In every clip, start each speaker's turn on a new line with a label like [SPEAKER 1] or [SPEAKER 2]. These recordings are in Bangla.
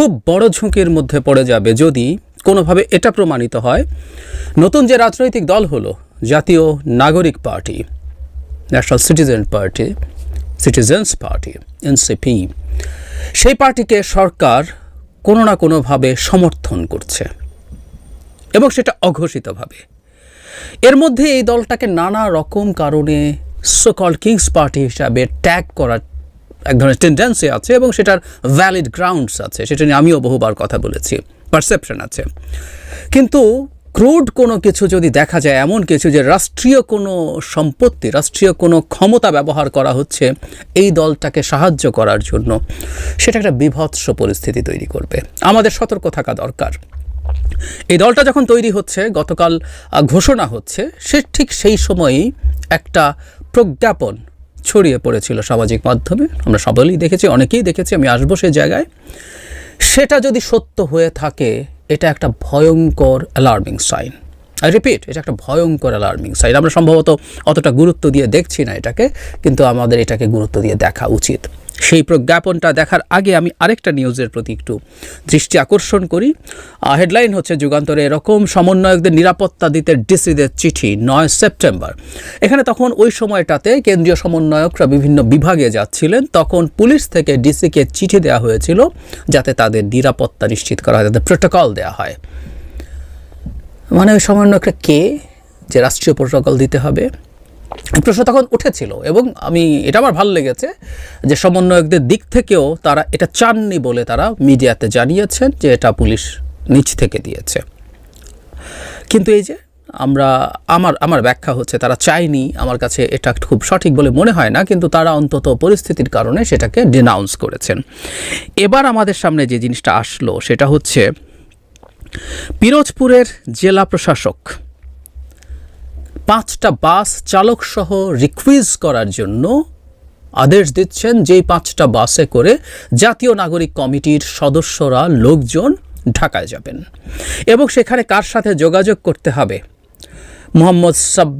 [SPEAKER 1] খুব বড় ঝুঁকির মধ্যে পড়ে যাবে যদি কোনোভাবে এটা প্রমাণিত হয়। নতুন যে রাজনৈতিক দল হলো, জাতীয় নাগরিক party national citizen party citizens party NCP সেই পার্টিকে সরকার কোনো না কোনোভাবে সমর্থন করছে এবং সেটা অঘোষিতভাবে। এর মধ্যে এই দলটাকে নানা রকম কারণে সোকল কিংস পার্টি হিসাবে ট্যাগ করার এক ধরনের টেন্ডেন্সি আছে এবং সেটার ভ্যালিড গ্রাউন্ডস আছে, সেটা নিয়ে আমিও বহুবার কথা বলেছি পারসেপশন আছে। কিন্তু ক্রুড কোনো কিছু যদি দেখা যায়, এমন কিছু যে রাষ্ট্রীয় কোনো সম্পত্তি, রাষ্ট্রীয় কোনো ক্ষমতা ব্যবহার করা হচ্ছে, এই দলটাকে সাহায্য করার জন্য সেটা একটা বিভৎস পরিস্থিতি তৈরি করবে। আমাদের সতর্ক থাকা দরকার। এই দলটা যখন তৈরি হচ্ছে, গতকাল ঘোষণা হচ্ছে, সে ঠিক সেই সময়ই একটা প্রজ্ঞাপন ছড়িয়ে পড়েছিল সামাজিক মাধ্যমে। আমরা সবাই দেখেছি, অনেকেই দেখেছি, আমি আসব সেই জায়গায়। সেটা যদি সত্য হয়ে থাকে, এটা একটা ভয়ঙ্কর অ্যালার্মিং সাইন আই রিপিট এটা একটা ভয়ঙ্কর অ্যালার্মিং সাইন আমরা সম্ভবত অতটা গুরুত্ব দিয়ে দেখছি না এটাকে, কিন্তু আমাদের এটাকে গুরুত্ব দিয়ে দেখা উচিত। সেই প্রজ্ঞাপনটা দেখার আগে আমি আরেকটা নিউজের প্রতি একটু দৃষ্টি আকর্ষণ করি। হেডলাইন হচ্ছে যুগান্তরে এরকম সমন্বয়কদের নিরাপত্তা দিতে ডিসিদের চিঠি, নয় সেপ্টেম্বর। এখানে তখন ওই সময়টাতে কেন্দ্রীয় সমন্বয়করা বিভিন্ন বিভাগে যাচ্ছিলেন। তখন পুলিশ থেকে ডিসিকে চিঠি দেওয়া হয়েছিল যাতে তাদের নিরাপত্তা নিশ্চিত করা হয়, তাদের প্রোটোকল দেওয়া হয়। মানে ওই সমন্বয়করা কে? যে রাষ্ট্রীয় প্রোটোকল দিতে হবে। প্রশ্ন তখন উঠেছিল এবং আমি, এটা আমার ভালো লেগেছে যে সমন্বয়কদের দিক থেকেও তারা এটা চাননি বলে তারা মিডিয়াতে জানিয়েছেন যে এটা পুলিশ নিচ থেকে দিয়েছে। কিন্তু এই যে আমরা, আমার আমার ব্যাখ্যা হচ্ছে তারা চায়নি, আমার কাছে এটা খুব সঠিক বলে মনে হয় না, কিন্তু তারা অন্তত পরিস্থিতির কারণে সেটাকে ডিনাউন্স করেছেন। এবার আমাদের সামনে যে জিনিসটা আসলো সেটা হচ্ছে, পিরোজপুরের জেলা প্রশাসক পাঁচটা বাস চালকসহ রিকুইজ করার জন্য আদেশ দিচ্ছেন যেই পাঁচটা বাসে করে জাতীয় নাগরিক কমিটির সদস্যরা লোকজন ঢাকায় যাবেন। এবং সেখানে কার সাথে যোগাযোগ করতে হবে? মোহাম্মদ সাব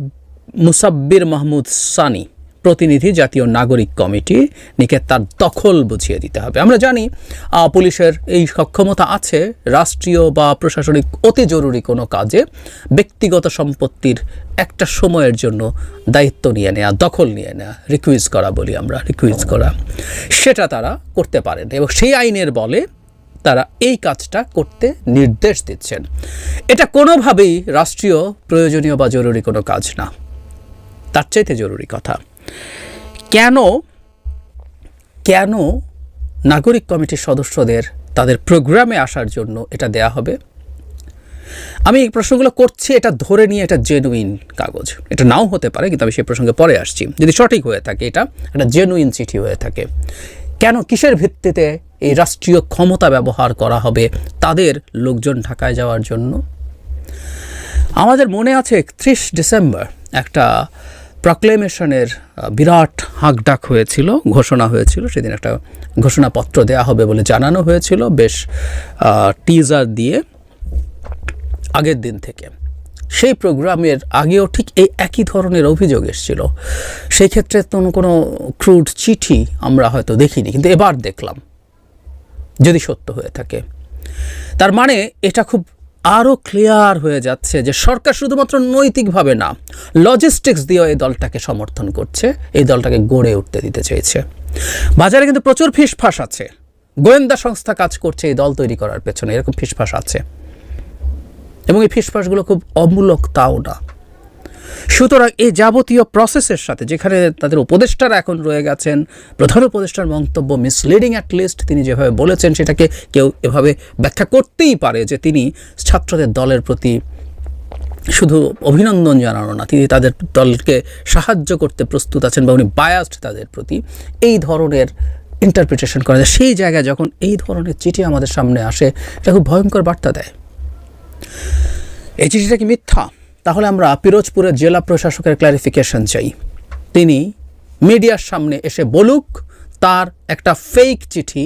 [SPEAKER 1] মুসাব্বির মাহমুদ সানি। প্রতিনিধি জাতীয় নাগরিক কমিটি নিকে তার দখল বুঝিয়ে দিতে হবে। আমরা জানি পুলিশের এই সক্ষমতা আছে, রাষ্ট্রীয় বা প্রশাসনিক অতি জরুরি কোনো কাজে। ব্যক্তিগত সম্পত্তির একটা সময়ের জন্য দায়িত্ব নিয়ে নেওয়া দখল নিয়ে নেওয়া রিকুইজ করা বলি আমরা রিকুইজ করা। সেটা তারা করতে পারেন এবং সেই আইনের বলে তারা এই কাজটা করতে নির্দেশ দিচ্ছেন। এটা কোনোভাবেই রাষ্ট্রীয়, প্রয়োজনীয় বা জরুরি কোনো কাজ না। তার চাইতে জরুরি কথা। কেন কেন নাগরিক কমিটির সদস্যদের তাদের প্রোগ্রামে আসার জন্য এটা দেয়া হবে? আমি এই প্রশ্নগুলো করছি, এটা ধরে নিয়ে এটা জেনুইন কাগজ। এটা নাও হতে পারে, কিন্তু আমি সেই প্রসঙ্গে পরে আসছি। যদি সঠিক হয়ে থাকে এটা, একটা জেনুইন চিঠি হয়ে থাকে। কেন, কিসের ভিত্তিতে এই রাষ্ট্রীয় ক্ষমতা ব্যবহার করা হবে তাদের লোকজন ঢাকায় যাওয়ার জন্য? আমাদের মনে আছে একত্রিশ ডিসেম্বর, একটা প্রক্লেমেশনের বিরাট হাঁকডাক হয়েছিল, ঘোষণা হয়েছিল, সেদিন একটা ঘোষণাপত্র দেওয়া হবে বলে জানানো হয়েছিল, বেশ টিজার দিয়ে আগের দিন থেকে। সেই প্রোগ্রামের আগেও ঠিক এই একই ধরনের অভিযোগ এসেছিল। সেই ক্ষেত্রে তো কোনো ক্রুড চিঠি আমরা হয়তো দেখিনি, কিন্তু এবার দেখলাম, যদি সত্য হয়ে থাকে। তার মানে এটা খুব আরও ক্লিয়ার হয়ে যাচ্ছে যে সরকার শুধুমাত্র নৈতিকভাবে না লজিস্টিক্স দিয়েও এই দলটাকে সমর্থন করছে, এই দলটাকে গড়ে উঠতে দিতে চেয়েছে। বাজারে কিন্তু প্রচুর ফিসফাস আছে। গোয়েন্দা সংস্থা কাজ করছে এই দল তৈরি করার পেছনে, এরকম ফিসফাস আছে। এবং এই ফিসফাসগুলো খুব অমূলক তাও না। সুতরাং এই যাবতীয় প্রসেসের সাথে, যেখানে তাদের উপদেষ্টারা এখন রয়ে গেছেন, প্রধান উপদেষ্টার মন্তব্য মিসলিডিং অ্যাট লিস্ট তিনি যেভাবে বলেছেন সেটাকে কেউ এভাবে ব্যাখ্যা করতেই পারে যে তিনি ছাত্রদের দলের প্রতি শুধু অভিনন্দন জানানো না, তিনি তাদের দলকে সাহায্য করতে প্রস্তুত আছেন বা উনি বায়াসড তাদের প্রতি এই ধরনের ইন্টারপ্রিটেশন করা যায় সেই জায়গায় যখন এই ধরনের চিঠি আমাদের সামনে আসে, এটা খুব ভয়ঙ্কর বার্তা দেয়। এই চিঠিটা কি মিথ্যা? তাহলে আমরা পিরোজপুরের জেলা প্রশাসকের ক্লারিফিকেশন চাই। তিনি মিডিয়ার সামনে এসে বলুক, তার একটা ফেক চিঠি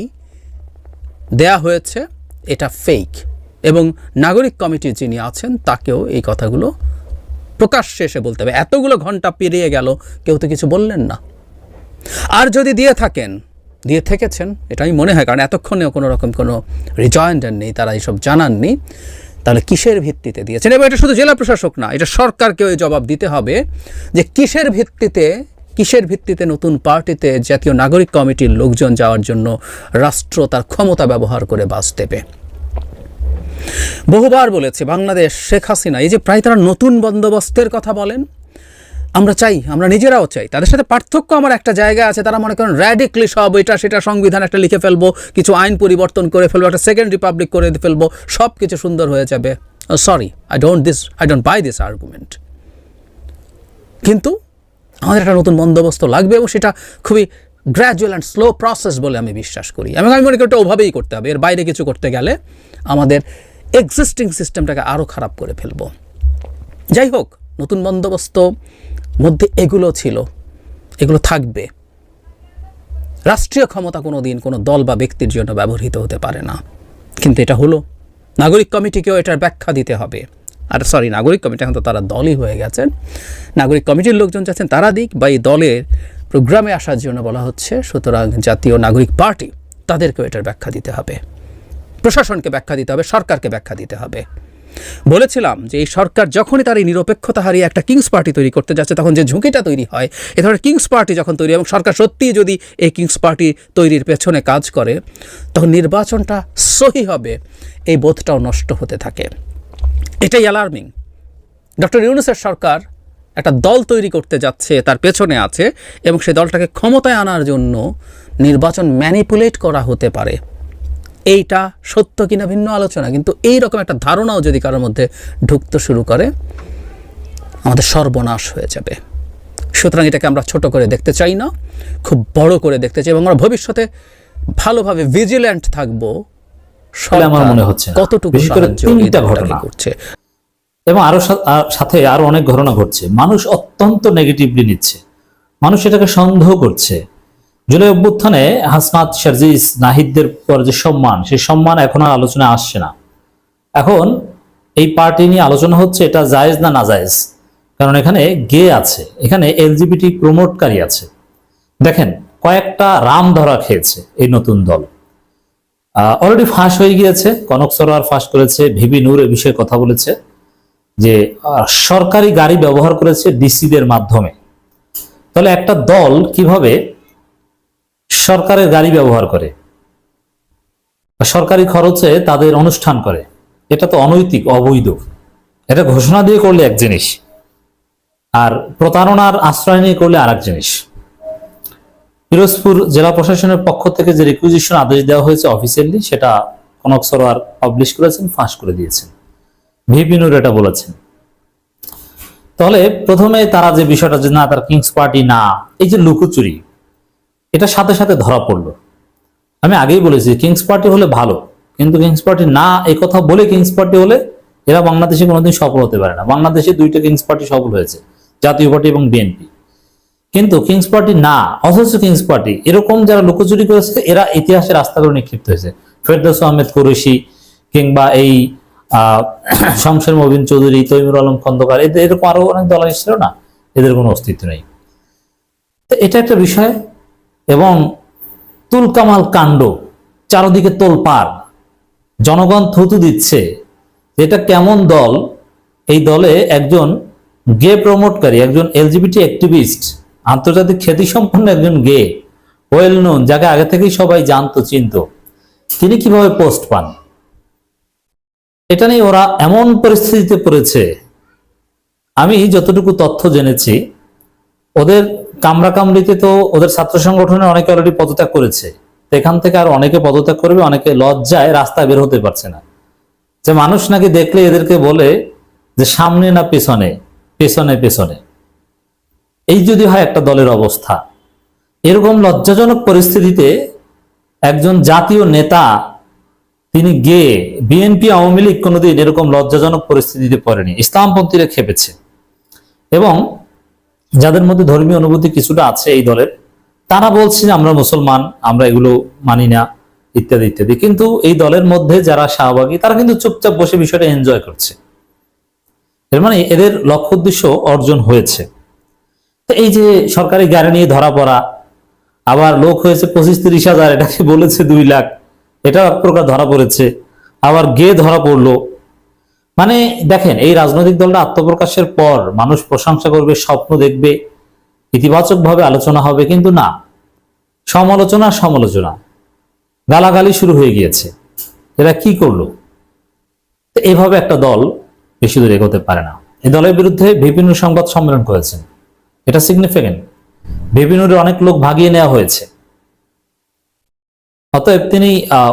[SPEAKER 1] দেয়া হয়েছে, এটা ফেক এবং নাগরিক কমিটি যিনি আছেন, তাকেও এই কথাগুলো প্রকাশ্যে এসে বলতে হবে। এতগুলো ঘণ্টা পেরিয়ে গেল, কেউ তো কিছু বললেন না। আর যদি দিয়ে থাকেন, দিয়ে থেকেছেন, এটাই মনে হয়, কারণ এতক্ষণেও কোনো রকম কোনো রিজয়েন্ডার নেই, তারা এইসব জানাননি। তাহলে কিসের ভিত্তিতে দিয়েছেন? এবং এটা শুধু জেলা প্রশাসক না, এটা সরকারকেও এই জবাব দিতে হবে যে কিসের ভিত্তিতে কিসের ভিত্তিতে নতুন পার্টিতে জাতীয় নাগরিক কমিটির লোকজন যাওয়ার জন্য রাষ্ট্র তার ক্ষমতা ব্যবহার করে বাস দেবে। বহুবার বলেছে, বাংলাদেশ শেখ হাসিনা, এই যে প্রায় তারা নতুন বন্দোবস্তের কথা বলেন আমরা চাই, আমরা নিজেরাও চাই। তাদের সাথে পার্থক্য আমার একটা জায়গা আছে, তারা মনে করেন র্যাডিকলি সব এটা, সেটা সংবিধান একটা লিখে ফেলব, কিছু আইন পরিবর্তন করে ফেলব, একটা সেকেন্ড রিপাবলিক করে ফেলব সব কিছু সুন্দর হয়ে যাবে। Sorry I don't this I don't buy this argument কিন্তু আমাদের একটা নতুন বন্দোবস্ত লাগবে এবং সেটা খুবই গ্র্যাজুয়াল অ্যান্ড স্লো প্রসেস বলে আমি বিশ্বাস করি। এবং আমি মনে করি ওটা ওভাবেই করতে হবে। এর বাইরে কিছু করতে গেলে আমাদের এক্সিস্টিং সিস্টেমটাকে আরও খারাপ করে ফেলব। যাই হোক, নতুন বন্দোবস্ত মধ্যে এগুলো ছিল, এগুলো থাকবে। রাষ্ট্রীয় ক্ষমতা কোনো দিন কোনো দল বা ব্যক্তির জন্য ব্যবহৃত হতে পারে না। কিন্তু এটা হলো, নাগরিক কমিটিকেও এটার ব্যাখ্যা দিতে হবে। আর সরি নাগরিক কমিটি, এখন তো তারা দলই হয়ে গেছেন। নাগরিক কমিটির লোকজন যাচ্ছেন তারা দিক বা এই দলের প্রোগ্রামে আসার জন্য বলা হচ্ছে, সুতরাং জাতীয় নাগরিক পার্টি তাদেরকেও এটার ব্যাখ্যা দিতে হবে। প্রশাসনকে ব্যাখ্যা দিতে হবে, সরকারকে ব্যাখ্যা দিতে হবে। বলেছিলাম যে এই সরকার যখনই তার এই নিরপেক্ষতা হারিয়ে একটা কিংস পার্টি তৈরি করতে যাচ্ছে, তখন যে ঝুঁকিটা তৈরি হয়, এ ধরনের কিংস পার্টি যখন তৈরি এবং সরকার সত্যিই যদি এই কিংস পার্টি তৈরির পেছনে কাজ করে, তখন নির্বাচনটা সহি হবে, এই বোধটাও নষ্ট হতে থাকে। এটাই অ্যালার্মিং ডক্টর ইউনুসের সরকার একটা দল তৈরি করতে যাচ্ছে, তার পেছনে আছে এবং সেই দলটাকে ক্ষমতায় আনার জন্য নির্বাচন ম্যানিপুলেট করা হতে পারে। এইটা সত্য কিনা ভিন্ন আলোচনা কিন্তু এই রকম একটা ধারণাও যদি কারোর মধ্যে ঢুকতে শুরু করে আমাদের সর্বনাশ হয়ে যাবে। সুতরাং এটাকে আমরা ছোট করে দেখতে চাই না খুব বড় করে দেখতে চাই এবং আমরা ভবিষ্যতে ভালোভাবে ভিজিল্যান্ট থাকব।
[SPEAKER 2] আমার মনে হচ্ছে
[SPEAKER 1] কতটুকু
[SPEAKER 2] তিনটা ঘটনা।
[SPEAKER 1] করছে।
[SPEAKER 2] এবং আরও সাথে আরও অনেক ঘটনা ঘটছে। মানুষ অত্যন্ত নেগেটিভলি নিচ্ছে। মানুষ এটাকে সন্দেহ করছে। জুলাই অভ্যুত্থানে হাসনাত শারজিস নাহিদদের পর যে সম্মান, সেই সম্মান এখন আর আলোচনায় আসছে না। এখন এই পার্টি নিয়ে আলোচনা হচ্ছে এটা জায়েজ না না জায়েজ। কারণ এখানে গে আছে, এখানে এলজিবিটি প্রমোটকারী আছে। দেখেন, কয়েকটা রাম ধরা খেয়েছে এই নতুন দল। অলরেডি ফাঁস হয়ে গিয়েছে, কনক সরোয়ার ফাঁস করেছে ভিবি নূর এ বিষয়ে কথা বলেছে। যে সরকারি গাড়ি ব্যবহার করেছে ডিসিদের মাধ্যমে। তাহলে একটা দল কীভাবে সরকারের গাড়ি ব্যবহার করে সরকারি খরচে তাদের অনুষ্ঠান করে। এটা তো অনৈতিক, অবৈধ। এটা ঘোষণা দিয়ে করলে এক জিনিস, আর প্রতারণার আশ্রয় নিয়ে করলে আর জিনিস। পিরোজপুর জেলা প্রশাসনের পক্ষ থেকে যে রিকুইজিশন আদেশ দেওয়া হয়েছে অফিসিয়ালি সেটা কনক সরোয়ার পাবলিশ করেছেন, ফাঁস করে দিয়েছেন। ভিপি নূর এটা বলেছেন। তাহলে প্রথমে তারা যে বিষয়টা যে, না, তার কিংস পার্টি না, এই যে লুকোচুরি এটা সাথে সাথে ধরা পড়ল। আমি আগেই বলেছি কিংস পার্টি হলে ভালো, কিন্তু কিংস পার্টি না এই কথা বলে কিংস পার্টি হলে এরা বাংলাদেশে কোনোদিন সফল হতে পারে না। বাংলাদেশে দুইটা কিংস পার্টি সফল হয়েছে, জাতীয় পার্টি এবং বিএনপি কিন্তু কিংস পার্টি না, অথচ কিংস পার্টি এরকম যারা লুকোচুরি করেছে, এরা ইতিহাসে রাস্তা করে নিক্ষিপ্ত হয়েছে। ফেরদৌস আহমেদ কুরেশি কিংবা এই শমশের মবিন চৌধুরী, তৈমুর আলম খন্দকার, এদের এরকম আরও অনেক দল ছিল না? এদের কোনো অস্তিত্ব নেই। এটা একটা বিষয় এবং তুলকামাল কাণ্ড, চারদিকে তোলপাড়। জনগণ থুতু দিচ্ছে এটা কেমন দল। এই দলে একজন গে প্রমোটকারী, একজন এলজিবিটি অ্যাক্টিভিস্ট, আন্তর্জাতিক খ্যাতিসম্পন্ন একজন গে, ওয়েল নোন, যাকে আগে থেকেই সবাই জানতো, চিনত। তিনি কীভাবে পোস্ট পান? এটা নিয়ে ওরা এমন পরিস্থিতিতে পড়েছে। আমি যতটুকু তথ্য জেনেছি, ওদের কামরা কামড়িতে তো ওদের ছাত্র সংগঠনে অনেকে অলরেডি পদত্যাগ করেছে। এখান থেকে আর অনেকে পদত্যাগ করবে, অনেকে লজ্জায় রাস্তায় বের হতে পারছে না। যে মানুষ নাকি দেখলে এদেরকে বলে যে সামনে না পেছনে পেছনে পেছনে। এই যদি হয় একটা দলের অবস্থা। এরকম লজ্জাজনক পরিস্থিতিতে একজন জাতীয় নেতা, তিনি গে বিএনপি, আওয়ামী লীগ কোনোদিন এরকম লজ্জাজনক পরিস্থিতিতে পড়েনি। ইসলামপন্থীরা খেপেছে এবং যাদের মধ্যে ধর্মীয় অনুভূতি কিছুটা আছে এই দলের, তারা বলছে আমরা মুসলমান, আমরা এগুলো মানি না, ইত্যাদি ইত্যাদি। কিন্তু এই দলের মধ্যে যারা শাহবাগী, তারা কিন্তু চুপচাপ বসে বিষয়টা এনজয় করছে। এর মানে এদের লক্ষ্য উদ্দেশ্য অর্জন হয়েছে। তো এই যে সরকারি গাড়ি নিয়ে ধরা পড়া, আবার লোক হয়েছে পঁচিশ তিরিশ হাজার, এটাকে বলেছে দুই লাখ এটা এক প্রকার ধরা পড়েছে। আবার গে ধরা পড়ল মানে দেখেন, এই রাজনৈতিক দলটা আত্মপ্রকাশের পর মানুষ প্রশংসা করবে, স্বপ্ন দেখবে, ইতিবাচকভাবে আলোচনা হবে, কিন্তু না। সমালোচনা সমালোচনা। গালাগালি শুরু হয়ে গিয়েছে। এরা কি করল? এভাবে একটা দল বেশি দূর এগোতে পারে না। এই দলের বিরুদ্ধে বিভিন্ন সংবাদ সম্মেলন করেছেন এটা সিগনিফিকেন্ট বিভিন্ন অনেক লোক ভাগিয়ে নেওয়া হয়েছে। অতএব তিনি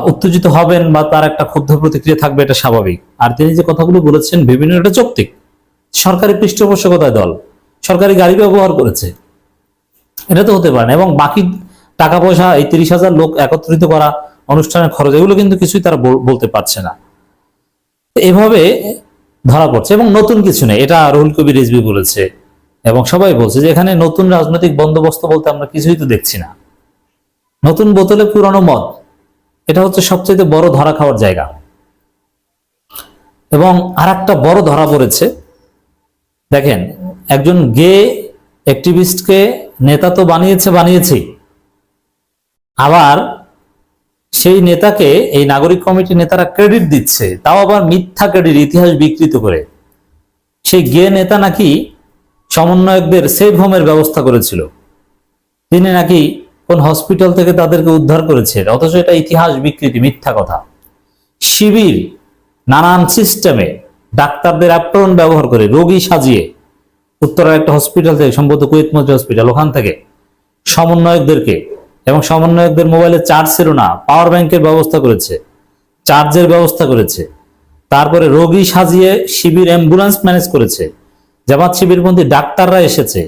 [SPEAKER 2] উত্তেজিত হবেন বা তার একটা ক্ষুব্ধ প্রতিক্রিয়া থাকবে, এটা স্বাভাবিক। আর তিনি যে কথাগুলো বলেছেন, বিভিন্ন এটা চৌক্তিক সরকারি পৃষ্ঠপোষকতায় দল, সরকারি গাড়ি ব্যবহার করেছে। এটা তো হতে পারে না। এবং বাকি টাকা পয়সা এই তিরিশ হাজার লোক একত্রিত করা, অনুষ্ঠানের খরচ, এগুলো কিন্তু কিছুই তারা বলতে পারছে না। এভাবে ধরা পড়ছে এবং নতুন কিছু নেই। এটা রুহুল কবির রিজভি বলেছে এবং সবাই বলছে যে এখানে নতুন রাজনৈতিক বন্দোবস্ত বলতে আমরা কিছুই তো দেখছি না। নতুন বোতলে পুরানো মদ, এটা হচ্ছে সবচেয়ে বড় ধরা খাওয়ার জায়গা। এবং আর একটা বড় ধরা পড়েছে। দেখেন, একজন গে অ্যাক্টিভিস্টকে নেতা তো বানিয়েছে, বানিয়েছেই। আবার সেই নেতাকে, এই নাগরিক কমিটির নেতারা ক্রেডিট দিচ্ছে, তাও আবার মিথ্যা ক্রেডিট, ইতিহাস বিকৃত করে। সেই গে নেতা নাকি সমন্বয়কদের সেভ হোমের ব্যবস্থা করেছিল। তিনি নাকি কোন হসপিটাল থেকে তাদেরকে উদ্ধার করেছে অথচ এটা ইতিহাস বিকৃতি, মিথ্যা কথা। শিবির নানান সিস্টেমে ডাক্তারদের অ্যাপ্রন ব্যবহার করে রোগী সাজিয়ে উত্তরের একটা হসপিটাল থেকে, সম্ভবত কুয়েত হসপিটাল ওখান থেকে সমন্বয়কদেরকে এবং সমন্বয়কদের মোবাইলে চার্জ ছিল না পাওয়ার ব্যাংকের ব্যবস্থা করেছে চার্জের ব্যবস্থা করেছে। তারপরে রোগী সাজিয়ে শিবির অ্যাম্বুলেন্স ম্যানেজ করেছে। জামাত শিবির শিবিরপন্থী ডাক্তাররা এসেছে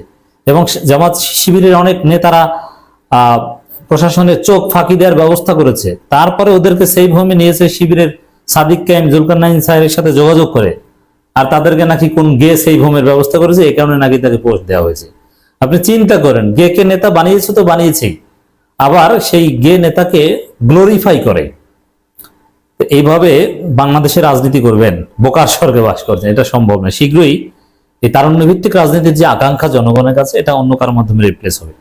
[SPEAKER 2] এবং জামাত শিবিরের অনেক নেতারা প্রশাসনের চোখ ফাঁকি দেওয়ার ব্যবস্থা করেছে। তারপরে ওদেরকে সেই ভূমি নিয়েছে শিবিরের সাদিক কাইম জুলকার নাইন সাহেবের সাথে যোগাযোগ করে আর তাদেরকে নাকি কোন গে সেই ভূমের ব্যবস্থা করেছে, এই কারণে নাকি তাকে পোস্ট দেওয়া হয়েছে। আপনি চিন্তা করেন, গে কে নেতা বানিয়েছে তো বানিয়েছেই। আবার সেই গে নেতাকে গ্লোরিফাই করে। এইভাবে বাংলাদেশের রাজনীতি করবেন, বোকার স্বর্গে বাস করছেন, এটা সম্ভব না শীঘ্রই এই তারুণ্য ভিত্তিক রাজনীতির যে আকাঙ্ক্ষা জনগণের কাছে, এটা অন্য কারোর মাধ্যমে রিপ্লেস হবে।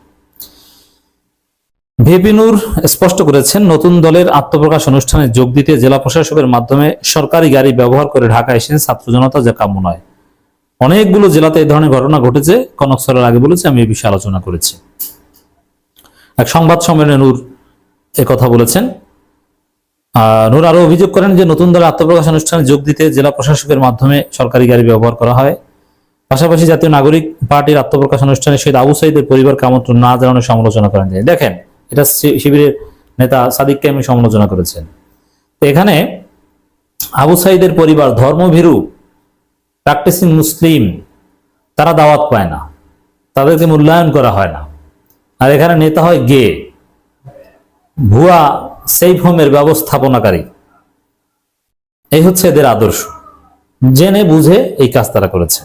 [SPEAKER 2] ভেপিনুর স্পষ্ট করেছেন, নতুন দলের আত্মপ্রকাশ অনুষ্ঠানে যোগ দিতে জেলা প্রশাসকের মাধ্যমে সরকারি গাড়ি ব্যবহার করে ঢাকা এসেছেন ছাত্র জনতা, যা কাম্য নয়। অনেকগুলো জেলাতে এই ধরনের ঘটনা ঘটেছে, কনক সরের আগে বলেছে, আমি এই বিষয়ে আলোচনা করেছি। এক সংবাদ সম্মেলনে নূর এ কথা বলেছেন। নূর আরও অভিযোগ করেন যে, নতুন দলের আত্মপ্রকাশ অনুষ্ঠানে যোগ দিতে জেলা প্রশাসকের মাধ্যমে সরকারি গাড়ি ব্যবহার করা হয়। পাশাপাশি জাতীয় নাগরিক পার্টির আত্মপ্রকাশ অনুষ্ঠানে শহীদ আবু সাইদের পরিবারকে আমন্ত্রণ না জানানোর সমালোচনা করেন দেখেন এটা শিবিরের নেতা সাদিককে আমি সমালোচনা করেছেন। তো এখানে আবু সাইদের পরিবার ধর্মভীরু প্র্যাকটিসিং মুসলিম, তারা দাওয়াত পায় না। তাদেরকে মূল্যায়ন করা হয় না। আর এখানে নেতা হয় গে, ভুয়া সেফ হোমের ব্যবস্থাপনাকারী। এই হচ্ছে এদের আদর্শ। জেনে বুঝে এই কাজ তারা করেছে।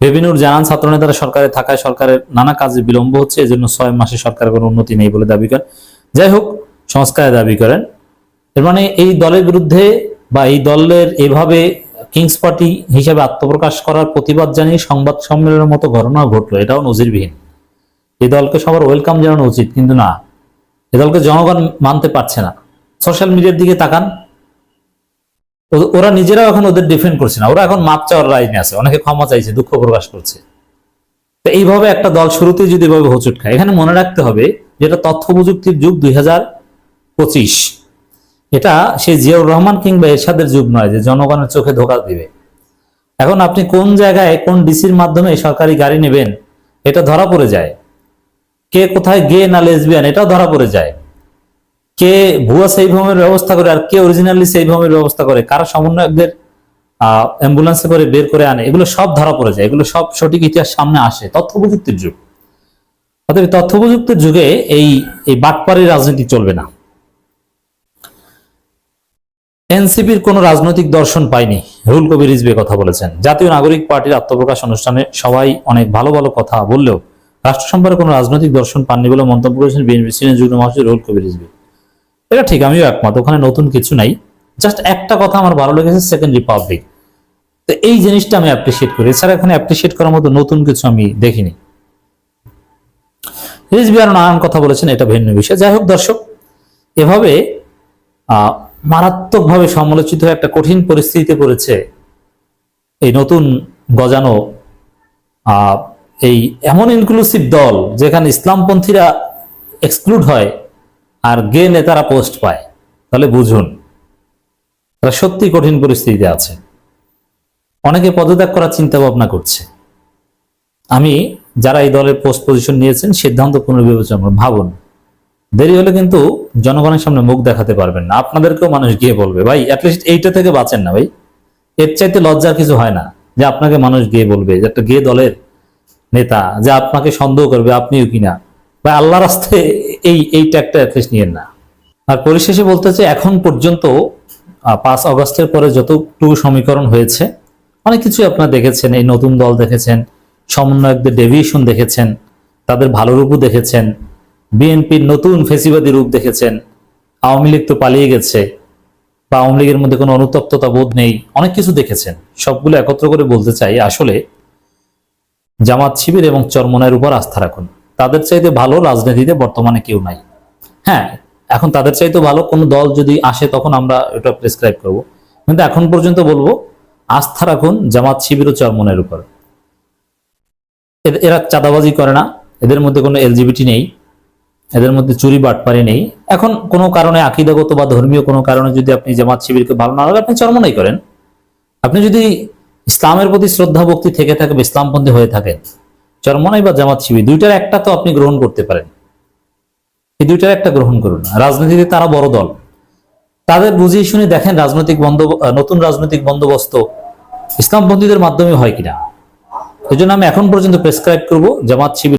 [SPEAKER 2] বেবিনুর জানান, ছাত্রনেতারা সরকারে থাকায় সরকারের নানা কাজে বিলম্ব হচ্ছে, এজন্য ছয় মাসে সরকারের কোনো উন্নতি নেই বলে দাবি করেন। যাই হোক, সংস্কারে দাবি করেন। এর মানে এই দলের বিরুদ্ধে বা এই দলের এভাবে কিংস পার্টি হিসেবে আত্মপ্রকাশ করার প্রতিবাদ জানিয়ে সংবাদ সম্মেলনের মতো ঘটনা ঘটলো, এটাও নজিরবিহীন। এই দলকে সবার ওয়েলকাম জানানো উচিত, কিন্তু না, এ দলকে জনগণ মানতে পারছে না। সোশ্যাল মিডিয়ার দিকে তাকান ওরা নিজেরাও এখন ওদের ডিফেন্ড করছে না। ওরা এখন মাপ চাওয়ার লাইনে আছে। অনেকে ক্ষমা চাইছে, দুঃখ প্রকাশ করছে। তো এইভাবে একটা দল শুরুতেই যদি এভাবে হোঁচট খায়, এখানে মনে রাখতে হবে যেটা তথ্য প্রযুক্তির যুগ দুই হাজার পঁচিশ। এটা সেই জিয়াউর রহমান কিংবা এরশাদের যুগ নয় যে জনগণের চোখে ধোকা দিবে। এখন আপনি কোন জায়গায়, কোন ডিসির মাধ্যমে সরকারি গাড়ি নেবেন, এটা ধরা পড়ে যায়। কে কোথায় গে না লেসবিয়ান, এটাও ধরা পড়ে যায়। কে ভুয়া সেই হোমের ব্যবস্থা করে আর কে অরিজিনালি সেই হোমের ব্যবস্থা করে? কারা সমন্বয়কদের অ্যাম্বুলেন্সে করে বের করে আনে? এগুলো সব ধরা পড়ে যায়। এগুলো সব সঠিক ইতিহাস সামনে আসে। তথ্য প্রযুক্তির যুগ। অতএব তথ্য প্রযুক্তির যুগে এই এই বাটপাড়ি রাজনীতি চলবে না। এনসিপির কোন রাজনৈতিক দর্শন পায়নি। রুল কবির রিজবে কথা বলেছেন। জাতীয় নাগরিক পার্টির আত্মপ্রকাশ অনুষ্ঠানে সবাই অনেক ভালো ভালো কথা বললেও রাষ্ট্র সম্পর্কে কোনো রাজনৈতিক দর্শন পাননি বলে মন্তব্য করেছেন বিএনপি সিনিয়র যুগ্ম মহাসচিব রুল কবির রিজবি এটা ঠিক, আমিও একমত, ওখানে নতুন কিছু নাই। জাস্ট একটা কথা আমার ভালো লেগেছে সেকেন্ড রিপাবলিক তো এই জিনিসটা আমি অ্যাপ্রিসিয়েট করি। এছাড়া এখানে অ্যাপ্রিসিয়েট করার মতো নতুন কিছু আমি দেখিনি। রিজবি আরও নানান কথা বলেছেন, এটা ভিন্ন বিষয়। যাই হোক দর্শক, এভাবে মারাত্মকভাবে সমালোচিত হয়ে একটা কঠিন পরিস্থিতিতে পড়েছে এই নতুন গজানো এই এমন ইনক্লুসিভ দল যেখানে ইসলামপন্থীরা এক্সক্লুড হয় আর গে নেতারা পোস্ট পায়। তাহলে বুঝুন, তারা সত্যি কঠিন পরিস্থিতিতে আছে। অনেকে পদত্যাগ করার চিন্তা ভাবনা করছে। আমি যারা এই দলের পোস্ট পজিশন নিয়েছেন, সিদ্ধান্ত পুনর্বিবেচনা ভাবুন। দেরি হলে কিন্তু জনগণের সামনে মুখ দেখাতে পারবেন না। আপনাদেরকেও মানুষ গিয়ে বলবে, ভাই অ্যাটলিস্ট এইটা থেকে বাঁচেন না ভাই। এর চাইতে লজ্জার কিছু হয় না যে আপনাকে মানুষ গিয়ে বলবে যে, একটা গে দলের নেতা যে আপনাকে সন্দেহ করবে আপনিও কিনা। বা আল্লাহ রাস্তায় এই এই ট্যাগটা অ্যাটলিস্ট নিয়েন না। আর পরিশেষে বলতে চাই, এখন পর্যন্ত পাঁচ অগস্টের পরে যতটুকু সমীকরণ হয়েছে, অনেক কিছু আপনারা দেখেছেন, এই নতুন দল দেখেছেন, সমন্বয়কদের ডেভিয়েশন দেখেছেন, তাদের ভালো রূপও দেখেছেন, বিএনপির নতুন ফেসিবাদী রূপ দেখেছেন, আওয়ামী লীগ তো পালিয়ে গেছে, বা আওয়ামী লীগের মধ্যে কোনো অনুতপ্ততা বোধ নেই, অনেক কিছু দেখেছেন। সবগুলো একত্র করে বলতে চাই, আসলে জামাত শিবির এবং চরমনের উপর আস্থা রাখুন। তাদের চাইতে ভালো রাজনীতিতে বর্তমানে কেউ নাই। হ্যাঁ এখন তাদের চাইতে ভালো কোনো দল যদি আসে তখন আমরা এটা প্রেসক্রাইব করব। কিন্তু এখন পর্যন্ত বলব, আস্থা রাখুন জামাত শিবির ও চরমনের উপর। এরা চাঁদাবাজি করে না, এদের মধ্যে কোনো এলজিবিটি নেই, এদের মধ্যে চুরি বাটপারি নেই। এখন কোনো কারণে আকিদাগত বা ধর্মীয় কোনো কারণে যদি আপনি জামাত শিবিরকে ভালো না লাগে, আপনি চরমনাই করেন। আপনি যদি ইসলামের প্রতি শ্রদ্ধা ভক্তি থেকে থাকে ইসলামপন্থী হয়ে থাকেন চরমনাই বা জামাত শিবির, দুইটার একটা তো আপনি গ্রহণ করতে পারেন। এই দুইটার একটা গ্রহণ করুন। রাজনীতিতে তারা বড় দল। তাদের বুঝিয়ে শুনে দেখেন রাজনৈতিক বন্ধ, নতুন রাজনৈতিক বন্দোবস্ত ইসলামপন্থীদের মাধ্যমে হয় কিনা। এই জন্য আমি এখন পর্যন্ত প্রেসক্রাইব করব জামাত শিবির